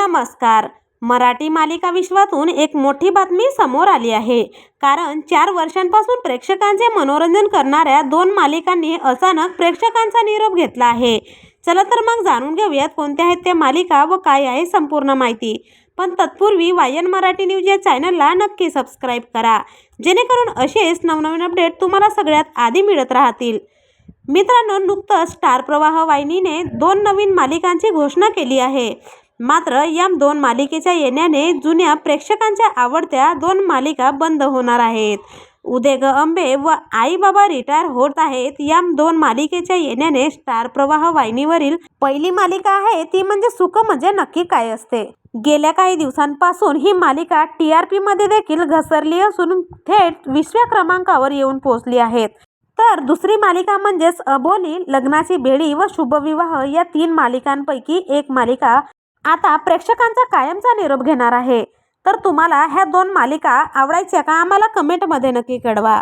नमस्कार. मराठी मालिका विश्वातून एक मोठी बातमी समोर आली आहे. कारण चार वर्षांपासून प्रेक्षकांचे मनोरंजन करणाऱ्या दोन मालिकांनी अचानक प्रेक्षकांचा निरोप घेतला आहे. चला तर मग जाणून घेऊयात कोणत्या आहेत त्या मालिका व काय आहे संपूर्ण माहिती. पण तत्पूर्वी वायन मराठी न्यूज या चॅनलला नक्की सबस्क्राईब करा. जेणेकरून असेच नवनवीन अपडेट तुम्हाला सगळ्यात आधी मिळत राहतील. मित्रांनो नुकतंच स्टार प्रवाह वाहिनीने दोन नवीन मालिकांची घोषणा केली आहे. मात्र यम दोन मालिकेच्या येण्याने जुन्या प्रेक्षकांच्या आवडत्या दोन मालिका बंद होणार आहेत. उदय ग अंबे व आई बाबा रिटायर होत आहेत. या दोन मालिकेच्या येण्याने स्टार प्रवाह वाहिनीवरील पहिली मालिका आहे ती म्हणजे सुख म्हणजे नक्की काय असते. गेल्या काही दिवसांपासून ही मालिका टी आर पीमध्ये देखील घसरली असून थेट विसव्या क्रमांकावर येऊन पोहोचली आहेत. तर दुसरी मालिका म्हणजेच अबोली लग्नाची बेडी व शुभविवाह या तीन मालिकांपैकी एक मालिका आता प्रेक्षकांचा कायमचा निरोप घेणार आहे. तर तुम्हाला ह्या दोन मालिका आवडायच्या का? आम्हाला कमेंटमध्ये नक्की कळवा.